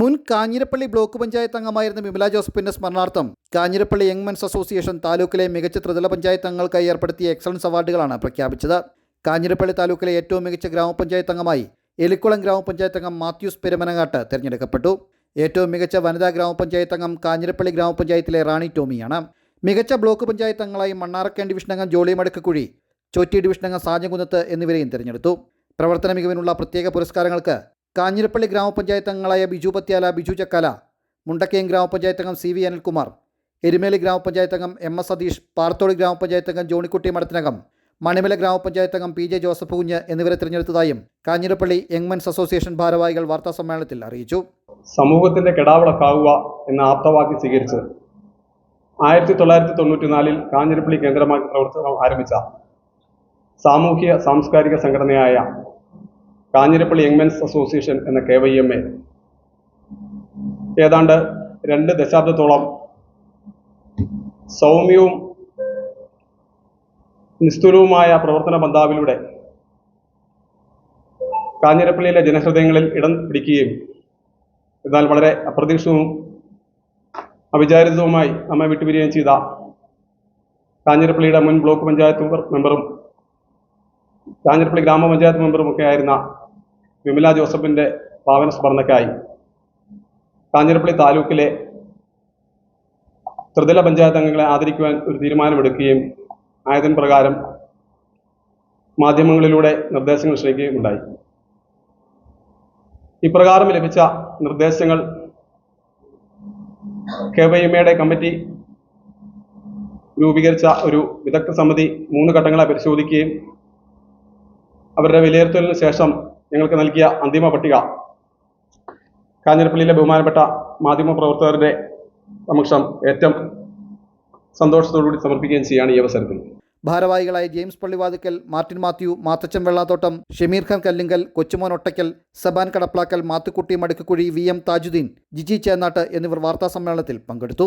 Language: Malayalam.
മുൻ കാഞ്ഞിരപ്പള്ളി ബ്ലോക്ക് പഞ്ചായത്ത് അംഗമായിരുന്ന വിമല ജോസഫിന്റെ സ്മരണാർത്ഥം കാഞ്ഞിരപ്പള്ളി യങ് മെൻസ് അസോസിയേഷൻ താലൂക്കിലെ മികച്ച ത്രിതല പഞ്ചായത്ത് അംഗങ്ങൾക്കായി ഏർപ്പെടുത്തിയ എക്സലൻസ് അവാർഡുകളാണ് പ്രഖ്യാപിച്ചത്. കാഞ്ഞിരപ്പള്ളി താലൂക്കിലെ ഏറ്റവും മികച്ച ഗ്രാമപഞ്ചായത്ത് അംഗമായി എലിക്കുളം ഗ്രാമപഞ്ചായത്ത് അംഗം മാത്യൂസ് പെരുമനങ്ങാട്ട് തിരഞ്ഞെടുക്കപ്പെട്ടു. ഏറ്റവും മികച്ച വനിതാ ഗ്രാമപഞ്ചായത്ത് അംഗം കാഞ്ഞിരപ്പള്ളി ഗ്രാമപഞ്ചായത്തിലെ റാണി ടോമിയാണ്. മികച്ച ബ്ലോക്ക് പഞ്ചായത്ത് അംഗങ്ങളായി മണ്ണാറക്കൻ ഡിവിഷൻ അംഗം ജോളി മടക്കക്കുഴി ചോറ്റി ഡിവിഷൻ അംഗം എന്നിവരെയും തിരഞ്ഞെടുത്തു. പ്രവർത്തന മികവിനുള്ള പ്രത്യേക പുരസ്കാരങ്ങൾക്ക് കാഞ്ഞിരപ്പള്ളി ഗ്രാമപഞ്ചായത്ത് അംഗങ്ങളായ ബിജു പത്യാല ബിജു ചക്കാല മുണ്ടക്കയം ഗ്രാമപഞ്ചായത്ത് അംഗം സി വി അനിൽകുമാർ എരുമേലി ഗ്രാമപഞ്ചായത്ത് അംഗം എം എസ് സതീഷ് പാറത്തോടി ഗ്രാമപഞ്ചായത്ത് അംഗം ജോണിക്കുട്ടി മടത്തിനകം മണിമല ഗ്രാമപഞ്ചായത്ത് അംഗം പി ജെ ജോസഫ് കുഞ്ഞ് എന്നിവരെ തിരഞ്ഞെടുത്തതായും കാഞ്ഞിരപ്പള്ളി യങ്മൻസ് അസോസിയേഷൻ ഭാരവാഹികൾ വാർത്താ സമ്മേളനത്തിൽ അറിയിച്ചു. സമൂഹത്തിന്റെ കെടാവിളക്കാവുക എന്ന ആപ്തവാക്യം സ്വീകരിച്ച് ആയിരത്തി തൊള്ളായിരത്തി തൊണ്ണൂറ്റിനാലിൽ കാഞ്ഞിരപ്പള്ളി കേന്ദ്രമാക്കി പ്രവർത്തനം ആരംഭിച്ച സാമൂഹിക സാംസ്കാരിക സംഘടനയായ കാഞ്ഞിരപ്പള്ളി യങ്മെൻസ് അസോസിയേഷൻ എന്ന കെ വൈ എം എ ഏതാണ്ട് രണ്ട് ദശാബ്ദത്തോളം സൗമ്യവും നിസ്തുലവുമായ പ്രവർത്തന ബന്ധാവിലൂടെ കാഞ്ഞിരപ്പള്ളിയിലെ ജനഹൃദയങ്ങളിൽ ഇടം പിടിക്കുകയും എന്നാൽ വളരെ അപ്രതീക്ഷിതവും അവിചാരിതവുമായി അമ്മ വിട്ടുപിരിയുകയും ചെയ്ത കാഞ്ഞിരപ്പള്ളിയുടെ മുൻ ബ്ലോക്ക് പഞ്ചായത്ത് മെമ്പറും കാഞ്ഞിരപ്പള്ളി ഗ്രാമപഞ്ചായത്ത് മെമ്പറും ഒക്കെ ആയിരുന്ന വിമല ജോസഫിന്റെ പാവന സ്മരണയ്ക്കായി കാഞ്ഞിരപ്പള്ളി താലൂക്കിലെ ത്രിതല പഞ്ചായത്ത് അംഗങ്ങളെ ആദരിക്കുവാൻ ഒരു തീരുമാനമെടുക്കുകയും ആയതിന് പ്രകാരം മാധ്യമങ്ങളിലൂടെ നിർദ്ദേശങ്ങൾ ശ്രമിക്കുകയും ഉണ്ടായി ഇപ്രകാരം ലഭിച്ച നിർദ്ദേശങ്ങൾ കെ വൈ എമ്മയുടെ കമ്മിറ്റി രൂപീകരിച്ച ഒരു വിദഗ്ധ സമിതി മൂന്ന് ഘട്ടങ്ങളെ പരിശോധിക്കുകയും അവരുടെ വിലയിരുത്തലിന് ശേഷം ഞങ്ങൾക്ക് നൽകിയ അന്തിമ പട്ടിക. കാഞ്ഞിരപ്പള്ളിയിലെ ബഹുമാനപ്പെട്ട മാധ്യമ പ്രവർത്തകരുടെ സമക്ഷം ഏറ്റവും സന്തോഷത്തോടുകൂടി സമർപ്പിക്കുകയും ചെയ്യുകയാണ് ഈ അവസരത്തിൽ. ഭാരവാഹികളായ James Pallivathukkal Martin Mathew Mathachan Vellathottam Shameer Khan Kallinkal Kochumon Ottakkal Saban Kadaplakkal Mathukutty Madukkukuzhi V M Thajudheen Giji Chennattu എന്നിവർ വാർത്താ സമ്മേളനത്തിൽ പങ്കെടുത്തു.